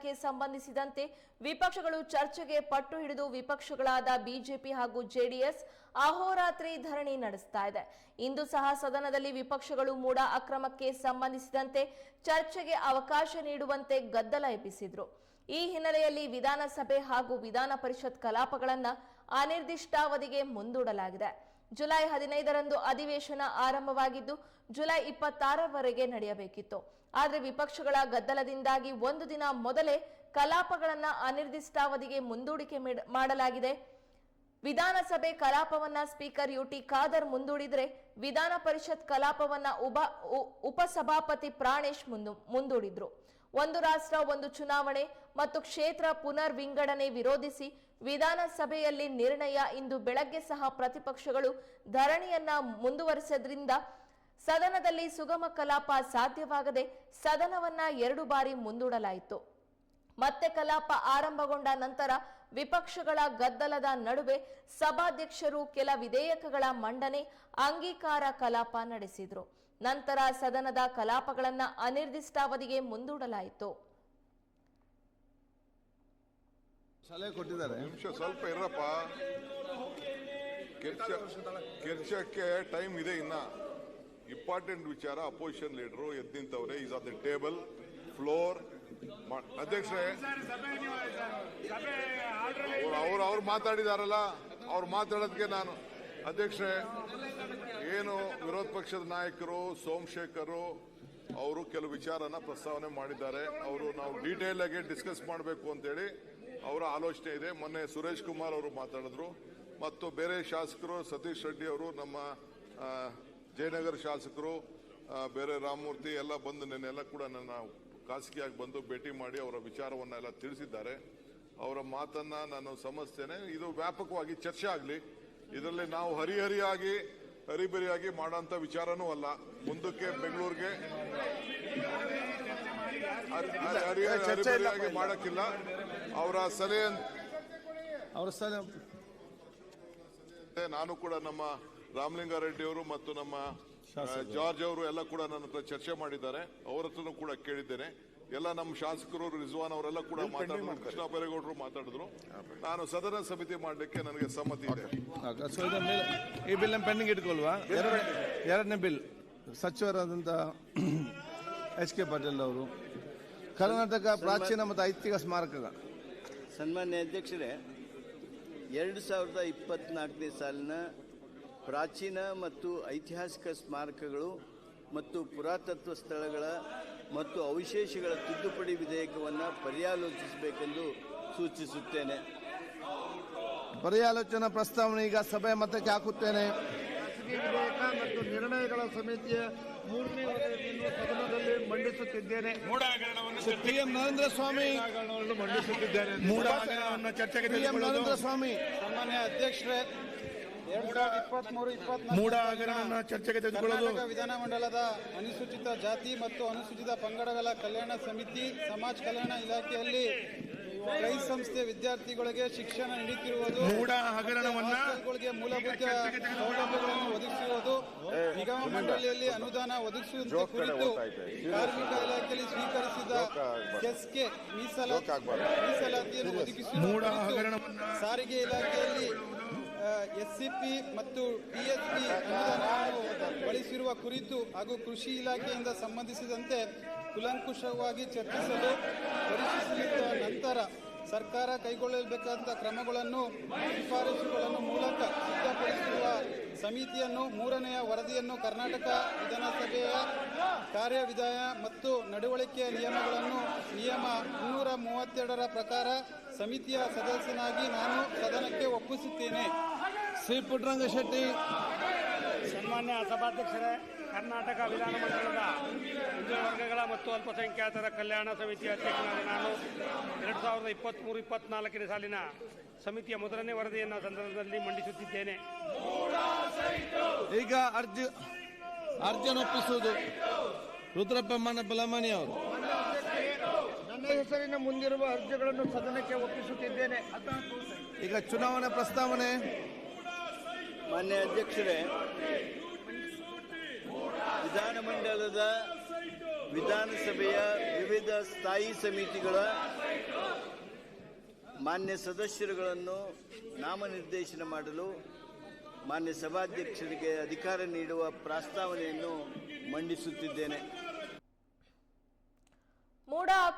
ಗದ್ದಲಕ್ಕೆ ಸಂಬಂಧಿಸಿದಂತೆ ವಿಪಕ್ಷಗಳು ಚರ್ಚೆಗೆ ಪಟ್ಟು ಹಿಡಿದು ವಿಪಕ್ಷಗಳಾದ ಬಿಜೆಪಿ ಹಾಗೂ ಜೆಡಿಎಸ್ ಅಹೋರಾತ್ರಿ ಧರಣಿ ನಡೆಸ್ತಾ ಇದೆ. ಇಂದು ಸಹ ಸದನದಲ್ಲಿ ವಿಪಕ್ಷಗಳು ಮೂಡ ಅಕ್ರಮಕ್ಕೆ ಸಂಬಂಧಿಸಿದಂತೆ ಚರ್ಚೆಗೆ ಅವಕಾಶ ನೀಡುವಂತೆ ಗದ್ದಲ ಎಬ್ಬಿಸಿದ್ರು. ಈ ಹಿನ್ನೆಲೆಯಲ್ಲಿ ವಿಧಾನಸಭೆ ಹಾಗೂ ವಿಧಾನ ಪರಿಷತ್ ಕಲಾಪಗಳನ್ನ ಅನಿರ್ದಿಷ್ಟಾವಧಿಗೆ ಮುಂದೂಡಲಾಗಿದೆ. ಜುಲೈ ಹದಿನೈದರಂದು ಅಧಿವೇಶನ ಆರಂಭವಾಗಿದ್ದು, ಜುಲೈ ಇಪ್ಪತ್ತಾರರವರೆಗೆ ನಡೆಯಬೇಕಿತ್ತು. ಆದರೆ ವಿಪಕ್ಷಗಳ ಗದ್ದಲದಿಂದಾಗಿ ಒಂದು ದಿನ ಮೊದಲೇ ಕಲಾಪಗಳನ್ನ ಅನಿರ್ದಿಷ್ಟಾವಧಿಗೆ ಮುಂದೂಡಿಕೆ ಮಾಡಲಾಗಿದೆ. ವಿಧಾನಸಭೆ ಕಲಾಪವನ್ನ ಸ್ಪೀಕರ್ ಯುಟಿ ಖಾದರ್ ಮುಂದೂಡಿದರೆ, ವಿಧಾನ ಪರಿಷತ್ ಕಲಾಪವನ್ನ ಉಪ ಉಪಸಭಾಪತಿ ಪ್ರಾಣೇಶ್ ಮುಂದು, ಮುಂದೂಡಿದ್ರು. ಒಂದು ರಾಷ್ಟ್ರ, ಒಂದು ಚುನಾವಣೆ ಮತ್ತು ಕ್ಷೇತ್ರ ಪುನರ್ ವಿಂಗಡಣೆ ವಿರೋಧಿಸಿ ವಿಧಾನಸಭೆಯಲ್ಲಿ ನಿರ್ಣಯ ಇಂದು ಬೆಳಗ್ಗೆ ಸಹ ಪ್ರತಿಪಕ್ಷಗಳು ಧರಣಿಯನ್ನ ಮುಂದುವರೆಸಿದ್ರಿಂದ ಸದನದಲ್ಲಿ ಸುಗಮ ಕಲಾಪ ಸಾಧ್ಯವಾಗದೆ ಸದನವನ್ನ ಎರಡು ಬಾರಿ ಮುಂದೂಡಲಾಯಿತು. ಮತ್ತೆ ಕಲಾಪ ಆರಂಭಗೊಂಡ ನಂತರ ವಿಪಕ್ಷಗಳ ಗದ್ದಲದ ನಡುವೆ ಸಭಾಧ್ಯಕ್ಷರು ಕೆಲ ವಿಧೇಯಕಗಳ ಮಂಡನೆ ಅಂಗೀಕಾರ ಕಲಾಪ ನಡೆಸಿದರು. ನಂತರ ಸದನದ ಕಲಾಪಗಳನ್ನ ಅನಿರ್ದಿಷ್ಟಾವಧಿಗೆ ಮುಂದೂಡಲಾಯಿತು. ಸಲಹೆ ಕೊಟ್ಟಿದ್ದಾರೆ. ನಿಮಿಷ, ಸ್ವಲ್ಪ ಇರಪ್ಪ ಕೆರ್ಚಕ್ಕೆ ಟೈಮ್ ಇದೆ ಇನ್ನ. ಇಂಪಾರ್ಟೆಂಟ್ ವಿಚಾರ ಅಪೋಸಿಷನ್ ಲೀಡರು ಎದ್ದು ನಿಂತವ್ರೆ. Is on the table floor ಅಧ್ಯಕ್ಷರೇ, ಅವ್ರು ಅವ್ರು ಮಾತಾಡಿದಾರಲ್ಲ. ಅವ್ರು ಮಾತಾಡೋದಕ್ಕೆ ನಾನು ಅಧ್ಯಕ್ಷರೇ, ಏನು ವಿರೋಧ ಪಕ್ಷದ ನಾಯಕರು, ಸೋಮಶೇಖರ್, ಅವರು ಕೆಲವು ವಿಚಾರನ ಪ್ರಸ್ತಾವನೆ ಮಾಡಿದ್ದಾರೆ. ಅವರು ನಾವು ಡೀಟೇಲ್ ಆಗಿ ಡಿಸ್ಕಸ್ ಮಾಡಬೇಕು ಅಂತೇಳಿ ಅವರ ಆಲೋಚನೆ ಇದೆ. ಮೊನ್ನೆ ಸುರೇಶ್ ಕುಮಾರ್ ಅವರು ಮಾತಾಡಿದ್ರು. ಮತ್ತು ಬೇರೆ ಶಾಸಕರು ಸತೀಶ್ ರೆಡ್ಡಿ ಅವರು, ನಮ್ಮ ಜಯನಗರ ಶಾಸಕರು ಬೇರೆ ರಾಮಮೂರ್ತಿ ಎಲ್ಲ ಬಂದು ನೆನ್ನೆಲ್ಲ ಕೂಡ ನನ್ನ ಖಾಸಗಿಯಾಗಿ ಬಂದು ಭೇಟಿ ಮಾಡಿ ಅವರ ವಿಚಾರವನ್ನೆಲ್ಲ ತಿಳಿಸಿದ್ದಾರೆ. ಅವರ ಮಾತನ್ನ ನಾನು ಸಮಸ್ತೇನೆ ಇದು ವ್ಯಾಪಕವಾಗಿ ಚರ್ಚೆ ಆಗಲಿ. ಇದರಲ್ಲಿ ನಾವು ಹರಿಹರಿಯಾಗಿ, ಹರಿಬರಿಯಾಗಿ ಮಾಡೋಂಥ ವಿಚಾರನೂ ಅಲ್ಲ. ಮುಂದಕ್ಕೆ ಬೆಂಗಳೂರಿಗೆ ಚರ್ಚೆ. ಮಾಡಕ್ಕಿಲ್ಲ. ಅವರ ಸಲಹೆ ಅವ್ರ ಸಲ ನಾನು ಕೂಡ ನಮ್ಮ ರಾಮಲಿಂಗಾರೆಡ್ಡಿ ಅವರು ಮತ್ತು ನಮ್ಮ ಜಾರ್ಜ್ ಅವರು ಎಲ್ಲ ಕೂಡ ನನ್ನ ಹತ್ರ ಚರ್ಚೆ ಮಾಡಿದ್ದಾರೆ. ಅವರ ಹತ್ರನೂ ಕೂಡ ಕೇಳಿದ್ದೇನೆ. ಎಲ್ಲ ನಮ್ಮ ಶಾಸಕರು ರಿಜ್ವಾನ್ ಅವರೆಲ್ಲ ಕೂಡ ಮಾತಾಡಿದ್ರು. ಕೃಷ್ಣ ಬೈರೇಗೌಡರು ಮಾತಾಡಿದ್ರು. ನಾನು ಸದನ ಸಮಿತಿ ಮಾಡಲಿಕ್ಕೆ ನನಗೆ ಸಮ್ಮತಿ ಇದೆ. ಈ ಬಿಲ್ ಪೆಂಡಿಂಗ್ ಇಟ್ಕೊಲ್ವಾ? ಎರಡನೇ ಎರಡನೇ ಬಿಲ್ ಸಚಿವರಾದಂತಹ ಎಚ್ ಕೆ ಪಾಟೀಲ್ ಅವರು. ಕರ್ನಾಟಕ ಪ್ರಾಚೀನ ಮತ್ತು ಐತಿಹಾಸಿಕ ಸ್ಮಾರಕಗಳ. ಸನ್ಮಾನ್ಯ ಅಧ್ಯಕ್ಷರೇ ಎರಡು ಸಾವಿರದ ಇಪ್ಪತ್ನಾಲ್ಕನೇ ಸಾಲಿನ ಪ್ರಾಚೀನ ಮತ್ತು ಐತಿಹಾಸಿಕ ಸ್ಮಾರಕಗಳು ಮತ್ತು ಪುರಾತತ್ವ ಸ್ಥಳಗಳ ಮತ್ತು ಅವಶೇಷಗಳ ತಿದ್ದುಪಡಿ ವಿಧೇಯಕವನ್ನು ಪರ್ಯಾಲೋಚಿಸಬೇಕೆಂದು ಸೂಚಿಸುತ್ತೇನೆ. ಪರ್ಯಾಲೋಚನಾ ಪ್ರಸ್ತಾವನೆ ಈಗ ಸಭೆ ಮತಕ್ಕೆ ಹಾಕುತ್ತೇನೆ. ಖಾಸಗಿ ವಿಧೇಯಕ ಮತ್ತು ನಿರ್ಣಯಗಳ ಸಮಿತಿಯ ಮೂರನೇ ವರದಿಯನ್ನು ಸದನದಲ್ಲಿ ಮಂಡಿಸುತ್ತಿದ್ದೇನೆ. ಪಿ ಎಂ ನರೇಂದ್ರ ಸ್ವಾಮಿ ಮಂಡಿಸುತ್ತಿದ್ದೇನೆ ಮೂಡ ಚರ್ಚೆಗೆ ನರೇಂದ್ರ ಸ್ವಾಮಿ. ಸಾಮಾನ್ಯ ಅಧ್ಯಕ್ಷರೇ ಹಗರಣವನ್ನು ಚರ್ಚೆಗೆ ತೆಗೆದುಕೊಳ್ಳೋದು ಕರ್ನಾಟಕ ವಿಧಾನಮಂಡಲದ ಅನುಸೂಚಿತ ಜಾತಿ ಮತ್ತು ಅನುಸೂಚಿತ ಪಂಗಡಗಳ ಕಲ್ಯಾಣ ಸಮಿತಿ ಸಮಾಜ ಕಲ್ಯಾಣ ಇಲಾಖೆಯಲ್ಲಿ ಕೈ ಸಂಸ್ಥೆ ವಿದ್ಯಾರ್ಥಿಗಳಿಗೆ ಶಿಕ್ಷಣ ನೀಡುತ್ತಿರುವುದು ಮೂಡ ಹಗರಣವನ್ನ ಮೂಲಭೂತ ಸೌಲಭ್ಯಗಳನ್ನು ಒದಗಿಸುವುದು ನಿಗಮ ಮಂಡಳಿಯಲ್ಲಿ ಅನುದಾನ ಒದಗಿಸುವಂತೆ ಕುರಿತು ಕಾರ್ಮಿಕ ಇಲಾಖೆಯಲ್ಲಿ ಸ್ವೀಕರಿಸಿದ ಕೆಸ್ಗೆ ಮೀಸಲಾತಿ ಮೀಸಲಾತಿಯನ್ನು ಕುರಿತು ಸಾರಿಗೆ ಇಲಾಖೆಯಲ್ಲಿ ಎಸ್ಸಿಪಿ ಮತ್ತು ಪಿಎಸ್ಪಿ ಅನುದಾನವನ್ನು ಕುರಿತು ಹಾಗೂ ಕೃಷಿ ಇಲಾಖೆಯಿಂದ ಸಂಬಂಧಿಸಿದಂತೆ ಕುಲಂಕುಷವಾಗಿ ಚರ್ಚಿಸಲು ಪರಿಶೀಲಿಸಿದ ನಂತರ ಸರ್ಕಾರ ಕೈಗೊಳ್ಳಬೇಕಾದ ಕ್ರಮಗಳನ್ನು, ಶಿಫಾರಸುಗಳನ್ನು ಮೂಲಕ ಸಿದ್ಧಪಡಿಸಿರುವ ಸಮಿತಿಯನ್ನು, ಮೂರನೆಯ ವರದಿಯನ್ನು ಕರ್ನಾಟಕ ವಿಧಾನಸಭೆಯ ಕಾರ್ಯವಿಧಾನ ಮತ್ತು ನಡವಳಿಕೆಯ ನಿಯಮಗಳನ್ನು ನಿಯಮ ಮುನ್ನೂರ ಮೂವತ್ತೆರಡರ ಪ್ರಕಾರ ಸಮಿತಿಯ ಸದಸ್ಯನಾಗಿ ನಾನು ಸದನಕ್ಕೆ ಒಪ್ಪಿಸುತ್ತೇನೆ. ಶ್ರೀ ಪುಟ್ಟರಂಗ ಶೆಟ್ಟಿ ಸನ್ಮಾನ್ಯ ಸಭಾಧ್ಯಕ್ಷರೇ ಕರ್ನಾಟಕ ವಿಧಾನಮಂಡಲದ ಹಿಂದುಳಿದ ವರ್ಗಗಳ ಮತ್ತು ಅಲ್ಪಸಂಖ್ಯಾತರ ಕಲ್ಯಾಣ ಸಮಿತಿಯ ಅಧ್ಯಕ್ಷನಾದ ನಾನು ಎರಡು ಸಾವಿರದ ಇಪ್ಪತ್ತ್ಮೂರು ಇಪ್ಪತ್ನಾಲ್ಕನೇ ಸಾಲಿನ ಸಮಿತಿಯ ಮೊದಲನೇ ವರದಿಯನ್ನು ಸಂದರ್ಭದಲ್ಲಿ ಮಂಡಿಸುತ್ತಿದ್ದೇನೆ. ಈಗ ಅರ್ಜಿ ಅರ್ಜಿಯನ್ನು ಒಪ್ಪಿಸುವುದು ರುದ್ರಪ್ಪ ಮನ ಬಲಮಣಿ ಅವರು ನನ್ನ ಹೆಸರಿನ ಮುಂದಿರುವ ಅರ್ಜಿಗಳನ್ನು ಸದನಕ್ಕೆ ಒಪ್ಪಿಸುತ್ತಿದ್ದೇನೆ. ಈಗ ಚುನಾವಣೆ ಪ್ರಸ್ತಾವನೆ. ಮಾನ್ಯ ಅಧ್ಯಕ್ಷರೇ ವಿಧಾನಮಂಡಲದ ವಿಧಾನಸಭೆಯ ವಿವಿಧ ಸ್ಥಾಯಿ ಸಮಿತಿಗಳ ಮಾನ್ಯ ಸದಸ್ಯರುಗಳನ್ನು ನಾಮನಿರ್ದೇಶನ ಮಾಡಲು ಮಾನ್ಯ ಸಭಾಧ್ಯಕ್ಷರಿಗೆ ಅಧಿಕಾರ ನೀಡುವ ಪ್ರಸ್ತಾವನೆಯನ್ನು ಮಂಡಿಸುತ್ತಿದ್ದೇನೆ. ಮೂಡ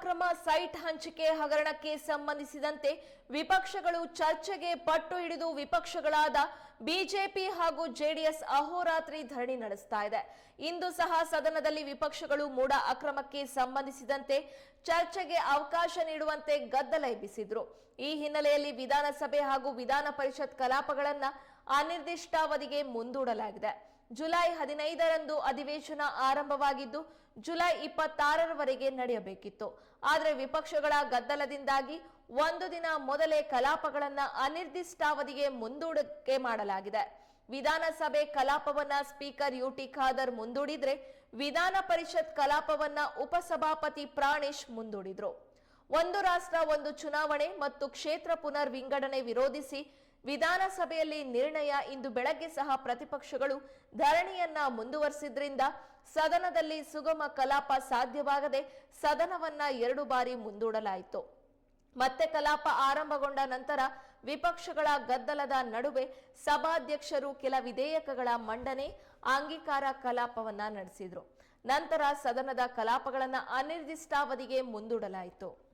ಅಕ್ರಮ ಸೈಟ್ ಹಂಚಿಕೆ ಹಗರಣಕ್ಕೆ ಸಂಬಂಧಿಸಿದಂತೆ ವಿಪಕ್ಷಗಳು ಚರ್ಚೆಗೆ ಪಟ್ಟು ಹಿಡಿದು ವಿಪಕ್ಷಗಳಾದ ಬಿಜೆಪಿ ಹಾಗೂ ಜೆಡಿಎಸ್ ಅಹೋರಾತ್ರಿ ಧರಣಿ ನಡೆಸ್ತಾ ಇದೆ. ಇಂದು ಸಹ ಸದನದಲ್ಲಿ ವಿಪಕ್ಷಗಳು ಮೂಡ ಅಕ್ರಮಕ್ಕೆ ಸಂಬಂಧಿಸಿದಂತೆ ಚರ್ಚೆಗೆ ಅವಕಾಶ ನೀಡುವಂತೆ ಗದ್ದಲ ಎಬ್ಬಿಸಿದ್ರು. ಈ ಹಿನ್ನೆಲೆಯಲ್ಲಿ ವಿಧಾನಸಭೆ ಹಾಗೂ ವಿಧಾನ ಪರಿಷತ್ ಕಲಾಪಗಳನ್ನ ಅನಿರ್ದಿಷ್ಟಾವಧಿಗೆ ಮುಂದೂಡಲಾಗಿದೆ. ಜುಲೈ ಹದಿನೈದರಂದು ಅಧಿವೇಶನ ಆರಂಭವಾಗಿದ್ದು, ಜುಲೈ ಇಪ್ಪತ್ತಾರರವರೆಗೆ ನಡೆಯಬೇಕಿತ್ತು. ಆದರೆ ವಿಪಕ್ಷಗಳ ಗದ್ದಲದಿಂದಾಗಿ ಒಂದು ದಿನ ಮೊದಲೇ ಕಲಾಪಗಳನ್ನ ಅನಿರ್ದಿಷ್ಟಾವಧಿಗೆ ಮುಂದೂಡಿಕೆ ಮಾಡಲಾಗಿದೆ. ವಿಧಾನಸಭೆ ಕಲಾಪವನ್ನ ಸ್ಪೀಕರ್ ಯುಟಿ ಖಾದರ್ ಮುಂದೂಡಿದ್ರೆ, ವಿಧಾನ ಪರಿಷತ್ ಕಲಾಪವನ್ನ ಉಪಸಭಾಪತಿ ಪ್ರಾಣೇಶ್ ಮುಂದೂಡಿದ್ರು. ಒಂದು ರಾಷ್ಟ್ರ, ಒಂದು ಚುನಾವಣೆ ಮತ್ತು ಕ್ಷೇತ್ರ ಪುನರ್ ವಿಂಗಡಣೆ ವಿರೋಧಿಸಿ ವಿಧಾನಸಭೆಯಲ್ಲಿ ನಿರ್ಣಯ ಇಂದು ಬೆಳಗ್ಗೆ ಸಹ ಪ್ರತಿಪಕ್ಷಗಳು ಧರಣಿಯನ್ನ ಮುಂದುವರಿಸಿದ್ರಿಂದ ಸದನದಲ್ಲಿ ಸುಗಮ ಕಲಾಪ ಸಾಧ್ಯವಾಗದೆ ಸದನವನ್ನ ಎರಡು ಬಾರಿ ಮುಂದೂಡಲಾಯಿತು. ಮತ್ತೆ ಕಲಾಪ ಆರಂಭಗೊಂಡ ನಂತರ ವಿಪಕ್ಷಗಳ ಗದ್ದಲದ ನಡುವೆ ಸಭಾಧ್ಯಕ್ಷರು ಕೆಲ ವಿಧೇಯಕಗಳ ಮಂಡನೆ, ಅಂಗೀಕಾರ ಕಲಾಪವನ್ನ ನಡೆಸಿದ್ರು. ನಂತರ ಸದನದ ಕಲಾಪಗಳನ್ನ ಅನಿರ್ದಿಷ್ಟಾವಧಿಗೆ ಮುಂದೂಡಲಾಯಿತು.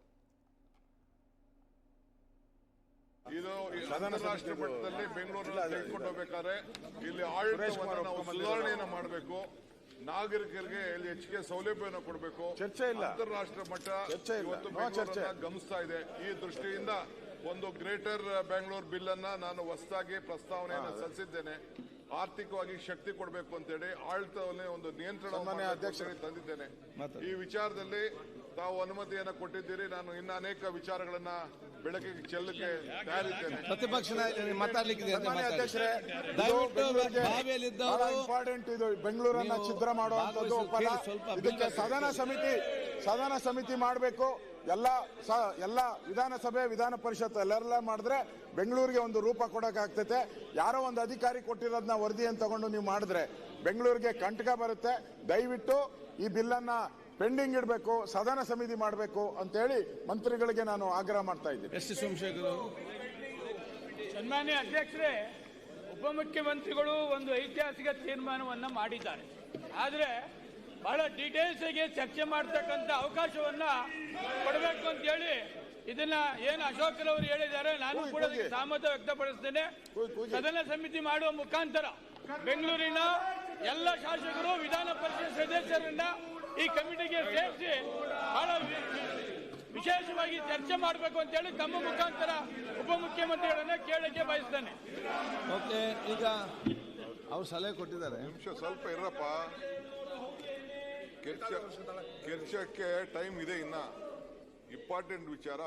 ಇದು ಅಂತಾರಾಷ್ಟ್ರೀಯ ಮಟ್ಟದಲ್ಲಿ ಬೆಂಗಳೂರಿನಲ್ಲಿ ತೆಗೆದುಕೊಂಡು ಹೋಗ್ಬೇಕಾದ್ರೆ ಇಲ್ಲಿ ಆಡಳಿತವನ್ನು ನಾವು ಸುಧಾರಣೆಯನ್ನ ಮಾಡಬೇಕು. ನಾಗರಿಕರಿಗೆ ಇಲ್ಲಿ ಹೆಚ್ಚಿಗೆ ಸೌಲಭ್ಯವನ್ನು ಕೊಡಬೇಕು. ಚರ್ಚೆ ಇಲ್ಲ. ಅಂತಾರಾಷ್ಟ್ರೀಯ ಮಟ್ಟ ಇವತ್ತು ಚರ್ಚೆ. ಗಮನಿಸ್ತಾ ಇದೆ. ಈ ದೃಷ್ಟಿಯಿಂದ ಒಂದು ಗ್ರೇಟರ್ ಬೆಂಗಳೂರು ಬಿಲ್ ಅನ್ನ ನಾನು ಹೊಸದಾಗಿ ಪ್ರಸ್ತಾವನೆಯನ್ನು ಸಲ್ಲಿಸಿದ್ದೇನೆ. ಆರ್ಥಿಕವಾಗಿ ಶಕ್ತಿ ಕೊಡಬೇಕು ಅಂತೇಳಿ ಆಡಳಿತವನ್ನೇ ಒಂದು ನಿಯಂತ್ರಣ ತಂದಿದ್ದೇನೆ. ಈ ವಿಚಾರದಲ್ಲಿ ತಾವು ಅನುಮತಿಯನ್ನು ಕೊಟ್ಟಿದ್ದೀರಿ. ನಾನು ಇನ್ನು ಅನೇಕ ವಿಚಾರಗಳನ್ನ ಬೆಳಕಿಗೆ ಚೆಲ್ಲಕ್ಕೆ ತಯಾರಿದ್ದೇನೆ. ಪ್ರತಿಪಕ್ಷ ಅಧ್ಯಕ್ಷರೇ ಇಂಪಾರ್ಟೆಂಟ್ ಇದು. ಬೆಂಗಳೂರನ್ನ ಛಿದ್ರ ಮಾಡುವಂತದ್ದು ಇದಕ್ಕೆ ಸದನ ಸಮಿತಿ ಸದನ ಸಮಿತಿ ಮಾಡಬೇಕು. ಎಲ್ಲ ಎಲ್ಲ ವಿಧಾನಸಭೆ ವಿಧಾನ ಪರಿಷತ್ ಎಲ್ಲರೆಲ್ಲ ಮಾಡಿದ್ರೆ ಬೆಂಗಳೂರಿಗೆ ಒಂದು ರೂಪ ಕೊಡಕ್ಕಾಗ್ತೈತೆ. ಯಾರೋ ಒಂದು ಅಧಿಕಾರಿ ಕೊಟ್ಟಿರೋದನ್ನ ವರದಿಯನ್ನು ತಗೊಂಡು ನೀವು ಮಾಡಿದ್ರೆ ಬೆಂಗಳೂರಿಗೆ ಕಂಟಕ ಬರುತ್ತೆ. ದಯವಿಟ್ಟು ಈ ಬಿಲ್ಲನ್ನ ಪೆಂಡಿಂಗ್ ಇಡಬೇಕು ಸದನ ಸಮಿತಿ ಮಾಡಬೇಕು ಅಂತೇಳಿ ಮಂತ್ರಿಗಳಿಗೆ ನಾನು ಆಗ್ರಹ ಮಾಡ್ತಾ ಇದ್ದೀನಿ. ಎಸ್ ಟಿ ಸೋಮಶೇಖರ್ ಅವರು ಸನ್ಮಾನ್ಯ ಅಧ್ಯಕ್ಷರೇ ಉಪಮುಖ್ಯಮಂತ್ರಿಗಳು ಒಂದು ಐತಿಹಾಸಿಕ ತೀರ್ಮಾನವನ್ನು ಮಾಡಿದ್ದಾರೆ. ಆದರೆ ಬಹಳ ಡೀಟೇಲ್ಸ್ ಆಗಿ ಚರ್ಚೆ ಮಾಡ್ತಕ್ಕಂಥ ಅವಕಾಶವನ್ನ ಕೊಡಬೇಕು ಅಂತ ಹೇಳಿ ಇದನ್ನ ಏನು ಅಶೋಕರವರು ಹೇಳಿದ್ದಾರೆ ನಾನು ಕೂಡ ಸಹಮತ ವ್ಯಕ್ತಪಡಿಸ್ತೇನೆ. ಸದನ ಸಮಿತಿ ಮಾಡುವ ಮುಖಾಂತರ ಬೆಂಗಳೂರಿನ ಎಲ್ಲ ಶಾಸಕರು ವಿಧಾನ ಪರಿಷತ್ ಸದಸ್ಯರನ್ನ ಈ ಕಮಿಟಿಗೆ ಸೇರಿಸಿ ಬಹಳ ವಿ- ವಿಶೇಷವಾಗಿ ಚರ್ಚೆ ಮಾಡಬೇಕು ಅಂತ ಹೇಳಿ ತಮ್ಮ ಮುಖಾಂತರ ಉಪಮುಖ್ಯಮಂತ್ರಿಗಳನ್ನ ಕೇಳಕ್ಕೆ ಬಯಸ್ತೇನೆ. ಓಕೆ ಈಗ ಅವ್ರು ಸಲಹೆ ಕೊಟ್ಟಿದ್ದಾರೆ. ನಿಮಿಷ ಸ್ವಲ್ಪ ಇರಪ್ಪ ಕೆಲ್ಸಕ್ಕೆ ಕೆರ್ಚಕ್ಕೆ ಟೈಮ್ ಇದೆ ಇನ್ನ. ಇಂಪಾರ್ಟೆಂಟ್ ವಿಚಾರ